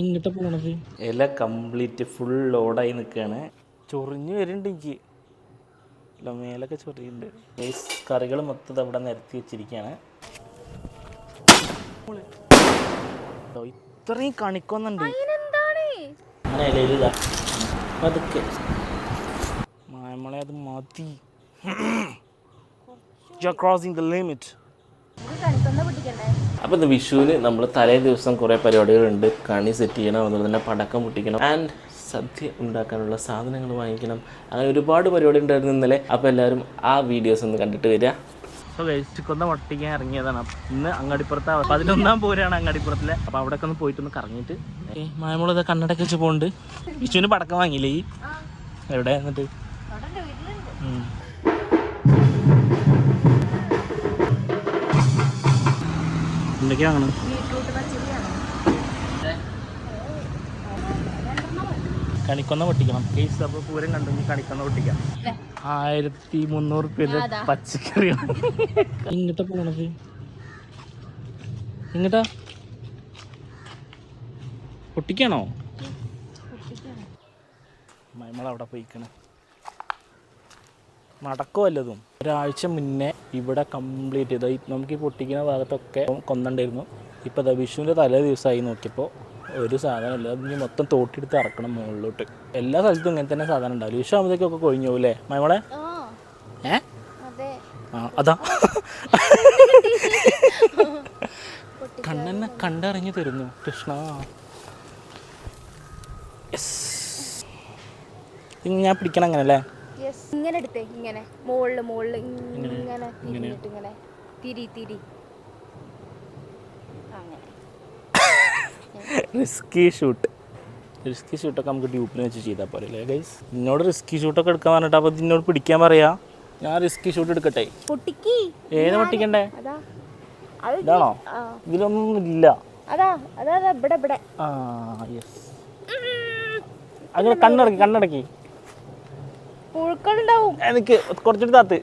ഇങ്ങോട്ട് പോണത്. ഇല കംപ്ലീറ്റ് ഫുൾ ലോഡായി നിൽക്കുകയാണ് ചൊറിഞ്ഞ് വരുന്നുണ്ട് എനിക്ക് ഇല്ല മേലൊക്കെ ചൊറിയുന്നുണ്ട്. ഗൈസ് കറികൾ മൊത്തം അവിടെ നിരത്തി വെച്ചിരിക്കുകയാണ് ഇത്രയും കണിക്കൊന്നുണ്ട്. അങ്ങനെ ഇലയിൽ ഇതാ. പതുക്കെ. മായമളെ അത് മതി ക്രോസിങ് ദ ലിമിറ്റ് അപ്പോൾ ഇത് വിഷുവിന് നമ്മൾ തലേ ദിവസം കുറേ പരിപാടികളുണ്ട്. കണി സെറ്റ് ചെയ്യണം അതുപോലെ തന്നെ പടക്കം പൊട്ടിക്കണം ആൻഡ് സദ്യ ഉണ്ടാക്കാനുള്ള സാധനങ്ങൾ വാങ്ങിക്കണം. അങ്ങനെ ഒരുപാട് പരിപാടി ഉണ്ടായിരുന്നു ഇന്നലെ. അപ്പോൾ എല്ലാവരും ആ വീഡിയോസ് ഒന്ന് കണ്ടിട്ട് വരിക. സോ വേസ്റ്റിക്കൊന്ന് പൊട്ടിക്കാൻ ഇറങ്ങിയതാണ്. ഇന്ന് അങ്ങാടിപ്പുറത്ത് പതിനൊന്നാം പോരാണ് അങ്ങാടിപ്പുറത്തിലെ. അപ്പോൾ അവിടെ ഒന്ന് പോയിട്ടൊന്ന് കറങ്ങിട്ട് മായമുള്ളത് കണ്ണടക്കിച്ച് പോകുന്നുണ്ട് വിഷുവിന് പടക്കം വാങ്ങിയില്ലേ എവിടെ? എന്നിട്ട്? എന്തൊക്കെയാ വാങ്ങണം കണിക്കൊന്ന പൊട്ടിക്കണം. കേസ് അപ്പോൾ പൂരം കണ്ടു കണിക്കൊന്ന പൊട്ടിക്കാം. ആയിരത്തി മുന്നൂറ് പേര് പച്ചക്കറിയാണ് ഇങ്ങോട്ടാ പോണത്. ഇങ്ങട്ടാ. പൊട്ടിക്കണോ? മൈമള അവിടെ പോയിക്കണേ. നടക്കോ വല്ലതും ഒരാഴ്ച മുന്നേ ഇവിടെ കംപ്ലീറ്റ് ചെയ്ത. നമുക്ക് ഈ പൊട്ടിക്കുന്ന ഭാഗത്തൊക്കെ കൊന്നണ്ടായിരുന്നു. ഇപ്പോൾ ദാ വിഷുവിന്റെ തലേ ദിവസമായി നോക്കിയപ്പോൾ ഒരു സാധനം ഇല്ല. അത് മൊത്തം തോട്ടിയെടുത്ത് ഇറക്കണം മുകളിലോട്ട്. എല്ലാ സ്ഥലത്തും ഇങ്ങനെ തന്നെ സാധനം ഉണ്ടാവില്ല? വിഷു ആകുമ്പോഴത്തേക്കൊക്കെ കൊഴിഞ്ഞു പോകില്ലേ മൈമോളെ? ഏ? അതെ. ആ അതാ. കണ്ണെന്നെ കണ്ടറിഞ്ഞു തരുന്നു. കൃഷ്ണ. ഞാൻ പിടിക്കണം അങ്ങനെ അല്ലേ യെസ് ഇങ്ങനെ എടുത്തേ ഇങ്ങനെ. മുകളിൽ മുകളിൽ ഇങ്ങനെ തിരിഞ്ഞിട്ട് ഇങ്ങനെ. തിരി തിരി. അങ്ങനെ. റിസ്കി ഷൂട്ട് റിസ്കി ഷൂട്ടൊക്കെ നമുക്ക് ട്യൂബിൽ വെച്ച് ചെയ്താൽ പോലെ അല്ലേ ഗൈസ് എന്നോട് റിസ്കി ഷൂട്ടൊക്കെ എടുക്കാൻ പറഞ്ഞിട്ട് അപ്പോൾ എന്നോട് പിടിക്കാൻ പറയാ? ഞാൻ റിസ്കി ഷൂട്ട് എടുക്കട്ടെ? പൊട്ടിക്ക്. ഏത് പൊട്ടിക്കണ്ടേ? ഇതാണോ? ഇതിലൊന്നും ഇല്ല. അതാ അതാ അതാ ഇവിടെ ഇവിടെ. ആ യെസ് അങ്ങനെ കണ്ണടക്കി കണ്ണടക്കി പുഴുക്കളുണ്ടാവും. എനിക്ക് കുറച്ചിട്ട് താത്ത്.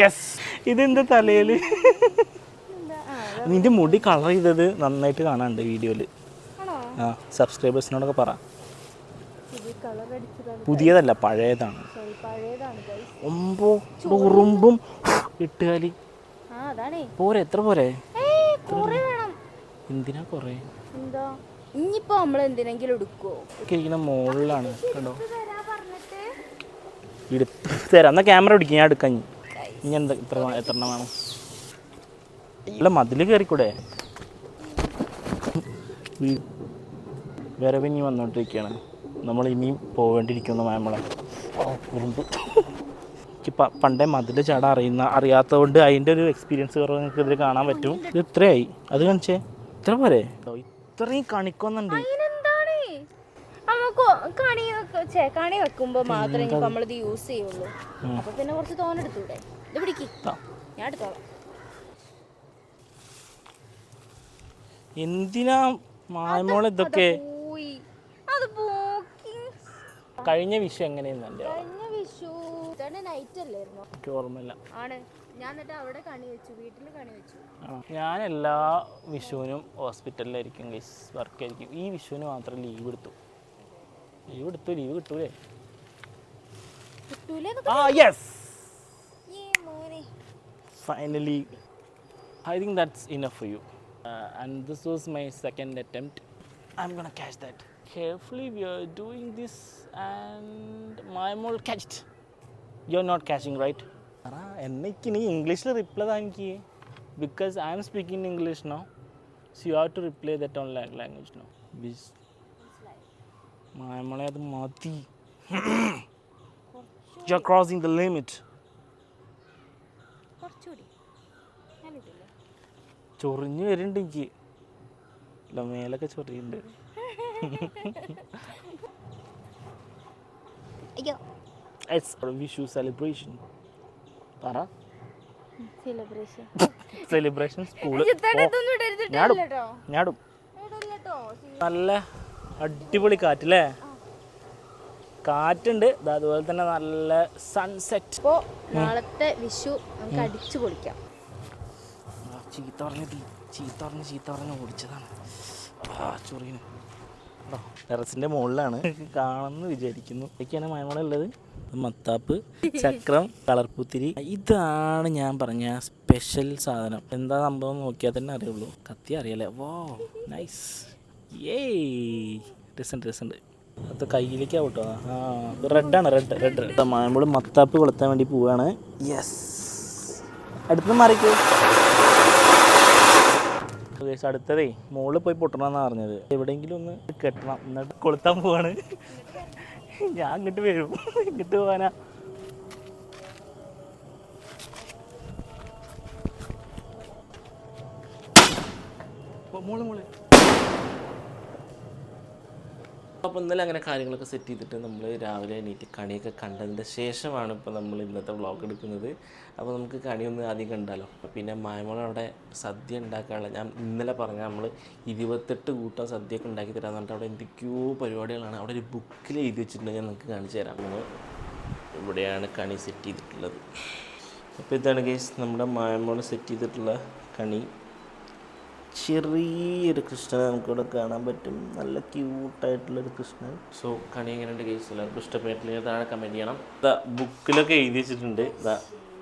യെസ് ഇതെന്താ തലയിൽ? നിന്റെ മുടി കളർ ചെയ്തത് നന്നായിട്ട് കാണാനുണ്ട് വീഡിയോയിൽ ആണോ? ആ സബ്സ്ക്രൈബേഴ്സിനോടൊക്കെ പറ. ഇത് കളർ അടിച്ചതാണ് പുതിയതല്ല പഴയതാണ്. ഒമ്പോ ഉറുമ്പും ഇട്ടുകാലി. ആ അതാണേ. പോരെ എത്ര പോരെ? ഏയ് കുറെ വേണം. എന്തിനാ കൊറേ? എന്താ? ഇനിയിപ്പോ നമ്മൾ എന്തിനെങ്കിലും എടുക്കുവോ ഇരിക്കുന്ന മുകളിലാണ് കണ്ടോ? തരാ പറഞ്ഞിട്ട്. എടുത്ത് തരാം. എന്നാ ക്യാമറ പിടിക്കും ഞാൻ എടുക്കാൻ ഇനി. എന്താ ഇത്ര എത്ര എണ്ണം വേണം? ഇല്ല മതിൽ കയറിക്കൂടെ വേറെ വരവ് ഇനി വന്നോണ്ടിരിക്കുകയാണ് നമ്മൾ ഇനിയും പോവേണ്ടിയിരിക്കുന്നു നമ്മളെ ഉറുമ്പ് എനിക്ക് പണ്ടേ മതിൽ ചാടാൻ അറിയുന്ന അറിയാത്തതുകൊണ്ട് അതിന്റെ ഒരു എക്സ്പീരിയൻസ് കുറവ് നിങ്ങൾക്ക് ഇതിൽ കാണാൻ പറ്റും. ഇത് ഇത്രയായി. അത് കാണിച്ചേ. ഇത്ര പോരെ? ഇത്രയും കണിക്കൊന്നുണ്ട്. അതിനെന്താണ് നമുക്ക് കണി വെക്ക- ഛെ, കണി വെക്കുമ്പോ മാത്രമേ ഇനിയിപ്പോ നമ്മളിത് യൂസ് ചെയ്യുള്ളൂ. അപ്പൊ പിന്നെ കുറച്ച് തോനെടുത്തൂടെ ഇത് പിടിക്ക്. ഞാൻ എടുത്തോളാം. എന്തിനാ മായമോൾ ഇതൊക്കെ? പോയി. അത് പോക്കി. കഴിഞ്ഞ വിഷയം എങ്ങനെയെന്നല്ലേ കഴിഞ്ഞ വിഷു നൈറ്റ് അല്ലായിരുന്നു എനിക്ക് ഓർമ്മയില്ല. ആണ്. ഞാൻ എന്നിട്ട് അവിടെ കണി വെച്ചു വീട്ടിൽ കണി വെച്ചു. ഞാൻ എല്ലാ വിഷുവിനും ഹോസ്പിറ്റലിലായിരിക്കും ഗൈസ് വർക്ക് ആയിരിക്കും. ഈ വിഷുവിന് മാത്രം ലീവ് എടുത്തു. ലീവ് എടുത്തു ലീവ് കിട്ടൂലേ? ആ yes finally I think that's enough for you and this was my second attempt I'm gonna catch that are doing this and my mall catched you are not catching right ആ എന്നേക്ക് നീ ഇംഗ്ലീഷിൽ reply താ എനിക്ക് because I'm speaking English no so you have to reply that on language no ബിസ് മായമളെ അത് മതി you are crossing the limit ചൊറിഞ്ഞു വരുന്നുണ്ട് എനിക്ക്. ഇല്ല മേലൊക്കെ ചൊറിയുണ്ട് അയ്യോ. ഇറ്റ്സ് വിഷു സെലിബ്രേഷൻ പറ. സെലിബ്രേഷൻ സ്കൂൾ ഞാടും ഞാടും. നല്ല അടിപൊളി കാറ്റ് അല്ലേ കാറ്റുണ്ട്. അതുപോലെ തന്നെ നല്ല സൺസെറ്റ് നാളത്തെ വിഷു നമുക്ക് അടിച്ചു പൊളിക്കാം. ചീത്ത പറഞ്ഞത് ചീത്ത പറഞ്ഞ് ചീത്ത പറഞ്ഞ് ഓടിച്ചതാണ്. ആ ചൊറിയന് കേട്ടോ ടെറസിന്റെ മുകളിലാണ്. കാണുമെന്ന് വിചാരിക്കുന്നു. ഇതൊക്കെയാണ് മയമോടെ ഉള്ളത് മത്താപ്പ് ചക്രം കളർപ്പുത്തിരി ഇതാണ് ഞാൻ പറഞ്ഞ സ്പെഷ്യൽ സാധനം. എന്താ സംഭവം നോക്കിയാൽ തന്നെ അറിയുള്ളൂ. കത്തി അറിയാലേ വോ നൈസ് ഏയ് രസമുണ്ട് രസമുണ്ട് അത് കയ്യിലേക്ക് ആവട്ടോ ആ റെഡാണ് റെഡ് റെഡ് റെഡ് നമ്മൾ മത്താപ്പ് കൊളുത്താൻ വേണ്ടി പോവാണ് യെസ് അടുത്ത് മാറിക്കോ. ഗൈസ് അടുത്തതേ മുകളിൽ പോയി പൊട്ടണമെന്നാണ് പറഞ്ഞത്. എവിടെയെങ്കിലും ഒന്ന് കെട്ടണം. എന്നിട്ട് കൊളുത്താൻ പോവാണ്. ഞാൻ അങ്ങോട്ട് വരും. ഇങ്ങോട്ട് പോവാനാ. മോൾ മോൾ. അപ്പോൾ ഇന്നലെ അങ്ങനെ കാര്യങ്ങളൊക്കെ സെറ്റ് ചെയ്തിട്ട് നമ്മൾ രാവിലെ എണീറ്റ് കണിയൊക്കെ കണ്ടതിന്റെ ശേഷമാണ് ഇപ്പോൾ നമ്മൾ ഇന്നത്തെ വ്ളോഗ് എടുക്കുന്നത്. അപ്പോൾ നമുക്ക് കണിയൊന്ന് ആദ്യം കണ്ടാലോ? പിന്നെ മായമോൾ അവിടെ സദ്യ ഉണ്ടാക്കാനുള്ള ഞാൻ ഇന്നലെ പറഞ്ഞ നമ്മൾ ഇരുപത്തെട്ട് കൂട്ടം സദ്യയൊക്കെ ഉണ്ടാക്കി തരാമെന്ന് പറഞ്ഞിട്ട് അവിടെ എന്തൊക്കെയോ പരിപാടികളാണ്. അവിടെ ഒരു ബുക്കിൽ എഴുതി വെച്ചിട്ടുണ്ടെങ്കിൽ നിങ്ങൾക്ക് കാണിച്ചു തരാം. നമ്മൾ ഇവിടെയാണ് കണി സെറ്റ് ചെയ്തിട്ടുള്ളത്. അപ്പോൾ ഇതാണ് കേസ് നമ്മുടെ മായമോൾ സെറ്റ് ചെയ്തിട്ടുള്ള കണി. ചെറിയൊരു കൃഷ്ണനെ നമുക്കിവിടെ കാണാൻ പറ്റും. നല്ല ക്യൂട്ടായിട്ടുള്ളൊരു കൃഷ്ണൻ. സോ കണി എങ്ങനെയുണ്ട് കേസ് എല്ലാവർക്കും താഴെ കമന്റ് ചെയ്യണം. ഇതാ ബുക്കിലൊക്കെ എഴുതി വെച്ചിട്ടുണ്ട്.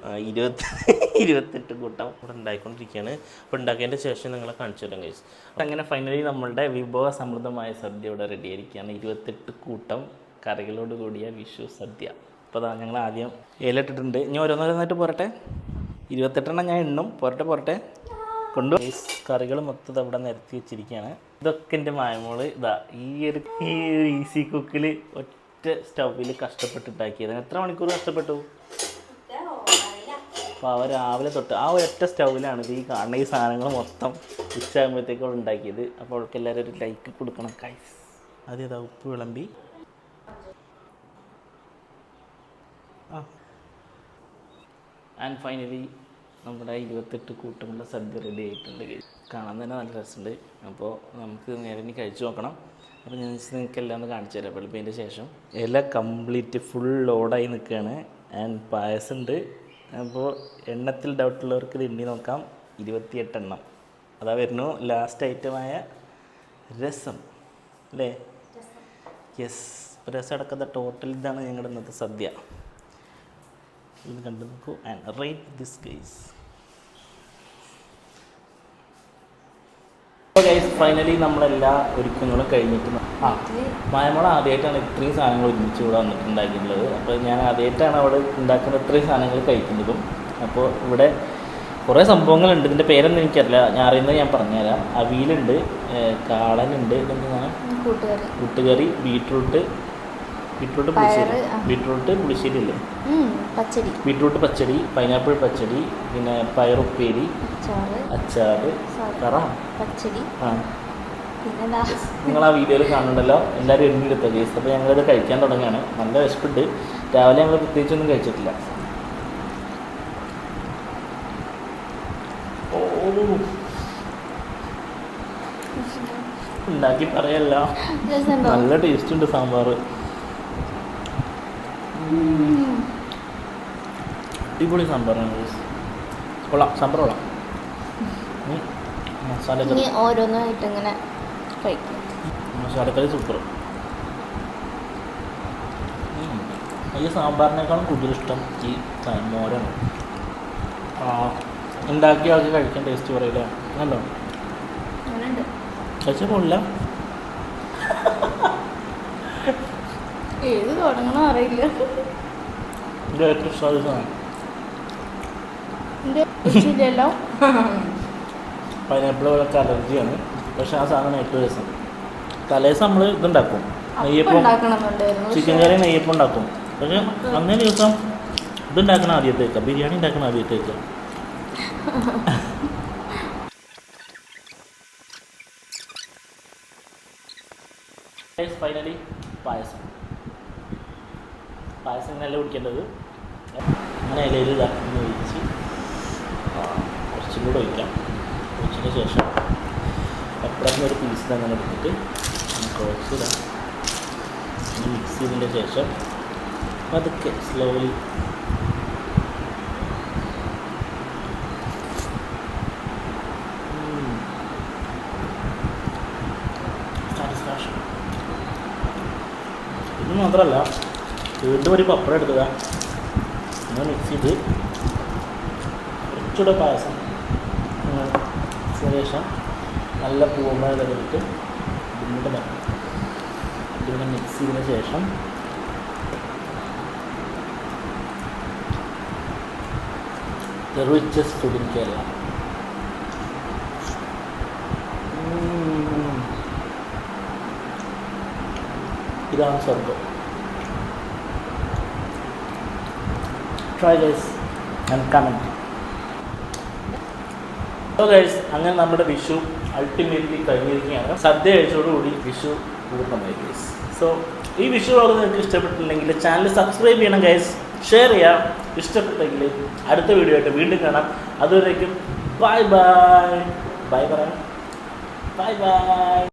ആ, ഇരുപത്തി ഇരുപത്തെട്ട് കൂട്ടം ഇവിടെ ഉണ്ടായിക്കൊണ്ടിരിക്കുകയാണ്. അപ്പോൾ ഉണ്ടാക്കിയതിന്റെ ശേഷം നിങ്ങളെ കാണിച്ചു തരാം കേസ് അപ്പം അങ്ങനെ ഫൈനലി നമ്മളുടെ വിഭവ സമൃദ്ധമായ സദ്യ ഇവിടെ റെഡി ആയിരിക്കുകയാണ്. ഇരുപത്തെട്ട് കൂട്ടം കറികളോട് കൂടിയ വിഷു സദ്യ. അപ്പോൾ അതാ ഞങ്ങൾ ആദ്യം ഏലിട്ടിട്ടുണ്ട് ഇനി ഓരോന്നോരോന്നായിട്ട് പോരട്ടെ? ഇരുപത്തെട്ടെണ്ണം ഞാൻ എണ്ണും. പോരട്ടെ പോരട്ടെ. കൊണ്ടു കറികൾ മൊത്തം അവിടെ നിരത്തി വെച്ചിരിക്കുകയാണ് ഇതൊക്കെ എന്റെ മായമോൾ ഇതാ ഈ ഒരു ഈ ഒരു ഈസി കുക്കിൽ ഒറ്റ സ്റ്റൗവിൽ കഷ്ടപ്പെട്ടുണ്ടാക്കിയത് എത്ര മണിക്കൂർ കഷ്ടപ്പെട്ടു? അപ്പോൾ അവ രാവിലെ തൊട്ട് ആ ഒറ്റ സ്റ്റൗവിലാണ് ഇത് ഈ കാണുന്ന ഈ സാധനങ്ങൾ മൊത്തം ഉച്ചയാകുമ്പോഴത്തേക്കും അവൾ ഉണ്ടാക്കിയത്. അപ്പോൾ അവൾക്ക് എല്ലാവരും ഒരു ലൈക്ക് കൊടുക്കണം കൈസ് ആദ്യം അതാ ഉപ്പ് വിളമ്പി. ആ. ആൻഡ് ഫൈനലി നമ്മുടെ ഇരുപത്തെട്ട് കൂട്ടമുള്ള സദ്യ റെഡി ആയിട്ടുണ്ട്. കാണാൻ തന്നെ നല്ല രസമുണ്ട്. അപ്പോൾ നമുക്ക് നേരെ ഇനി കഴിച്ചു നോക്കണം. അപ്പോൾ ഞാൻ നിങ്ങൾക്ക് എല്ലാം ഒന്ന് കാണിച്ചു തരാം. വെളുപ്പിന്റെ ശേഷം ഇല കംപ്ലീറ്റ് ഫുൾ ലോഡായി നിൽക്കുകയാണ് ആൻഡ് പായസം ഉണ്ട് അപ്പോൾ എണ്ണത്തിൽ ഡൗട്ടുള്ളവർക്ക് ഇത് എണ്ണി നോക്കാം. ഇരുപത്തിയെട്ട് എണ്ണം. അതാ വരുന്നു ലാസ്റ്റ് ഐറ്റമായ രസം. അല്ലേ? യെസ് രസം അടക്കത്തെ ടോട്ടൽ ഇതാണ് ഞങ്ങളുടെ ഇന്നത്തെ സദ്യ. ഇത് കണ്ടു നോക്കൂ. And rate this guys guys finally നമ്മളെല്ലാ ഒരുക്കങ്ങളും കഴിഞ്ഞിട്ട് ആ മായമോള ആദ്യമായിട്ടാണ് ഇത്രയും സാധനങ്ങൾ ഒരുമിച്ച് ഇവിടെ വന്നിട്ടുണ്ടാക്കിയിട്ടുള്ളത്. അപ്പോൾ ഞാൻ ആദ്യമായിട്ടാണ് അവിടെ ഉണ്ടാക്കുന്ന ഇത്രയും സാധനങ്ങൾ കഴിക്കുന്നതും. അപ്പോൾ ഇവിടെ കുറേ സംഭവങ്ങളുണ്ട്. ഇതിന്റെ പേരൊന്നും എനിക്കറിയില്ല. ഞാൻ അറിയുന്നത് ഞാൻ പറഞ്ഞുതരാം. അവിയലുണ്ട് കാളനുണ്ട് ഇതെന്താണ് കൂട്ടുകറി ബീട്രൂട്ട് ബീട്രൂട്ട് പുളിശ്ശേരി. ബീട്രൂട്ട് പുളിശ്ശേരി അല്ലേ പച്ചടി. ബീട്രൂട്ട് പച്ചടി പൈനാപ്പിൾ പച്ചടി പിന്നെ പയറുപ്പേരി ചോറ് അച്ചാറ്. കറ. പച്ചടി. ആ. നിങ്ങൾ ആ വീഡിയോയിൽ കാണുന്നുണ്ടല്ലോ എല്ലാവരും എണ്ണിലെത്തുക കേസ് അപ്പോൾ ഞങ്ങളിത് കഴിക്കാൻ തുടങ്ങിയാണ് നല്ല വിശപ്പുണ്ട്. രാവിലെ ഞങ്ങൾ പ്രത്യേകിച്ചൊന്നും കഴിച്ചിട്ടില്ല. ഓ. ഉണ്ടാക്കി പറയല്ല. നല്ല ടേസ്റ്റ് ഉണ്ട് സാമ്പാർ അടിപൊളി സാമ്പാറാണ്. കൊള്ളാം സാമ്പാർ കൊള്ളാം. മസാലക്കറി ഓരോന്നായിട്ട് ഇങ്ങനെ കഴിക്കും. മസാലക്കറി സൂപ്പർ ഈ സാമ്പാറിനേക്കാളും കൂടുതൽ ഇഷ്ടം ഈ മോരാണ് ആ ഉണ്ടാക്കിയ ആൾക്ക് കഴിക്കാൻ ടേസ്റ്റ് പറയില്ല? അല്ലോ അങ്ങനെയുണ്ട്. കഴിച്ച ഏത് തുടങ്ങണോ അറിയില്ല. പൈനാപ്പിൾ പോലൊക്കെ അലർജിയാണ്. പക്ഷെ ആ സാധനം ഏറ്റവും രസം തലേസം നമ്മൾ ഇതുണ്ടാക്കും. നെയ്യപ്പം. ചിക്കൻ കറി നെയ്യപ്പം ഉണ്ടാക്കും. പക്ഷെ അന്നേ ദിവസം ഇതുണ്ടാക്കണം ആദ്യത്തേക്ക് ബിരിയാണി ഉണ്ടാക്കണം ആദ്യത്തേക്ക് ഫൈനലി പായസം. പായസം നല്ല കുടിക്കേണ്ടത്? അങ്ങനെ ഇലയിൽ ഇതാക്കി ഒഴിച്ച് കുറച്ചും കൂടെ ഒഴിക്കാം. ഒഴിച്ചതിന് ശേഷം പെപ്പറിന്റെ ഒരു പീസ് അങ്ങനെ എടുത്തിട്ട് നമുക്ക് ഒഴിച്ചിടാം മിക്സ് ചെയ്തതിന്റെ ശേഷം അതൊക്കെ സ്ലോലി സാറ്റിസ്ഫാക്ഷൻ ഇത് മാത്രമല്ല വീണ്ടും ഒരു പപ്പടം എടുക്കുക ഒന്ന് മിക്സ് ചെയ്ത് കുറച്ചുകൂടെ പായസം ശേഷം നല്ല പൂമ്പഴം ഇട്ട് വെക്കണം മിക്സ് ചെയ്തതിന് ശേഷം the richest food. ഇതാണ് സ്വർഗം try guys and comment so guys അങ്ങനെ നമ്മുടെ വിഷു അൾട്ടിമേറ്റ്ലി കഴിഞ്ഞിരിക്കുകയാണ്. സദ്യ കഴിച്ചോടുകൂടി വിഷു പൂർണമായി ഗൈസ് സോ ഈ വിഷു വ്ളോഗ് നിങ്ങൾക്ക് ഇഷ്ടപ്പെട്ടിട്ടുണ്ടെങ്കിൽ ചാനൽ സബ്സ്ക്രൈബ് ചെയ്യണം ഗൈസ് ഷെയർ ചെയ്യാം. ഇഷ്ടപ്പെട്ടെങ്കിൽ അടുത്ത വീഡിയോ ആയിട്ട് വീണ്ടും കാണാം. അതുവരേക്കും ബൈ ബൈ ബൈ പറയാം ബൈ ബൈ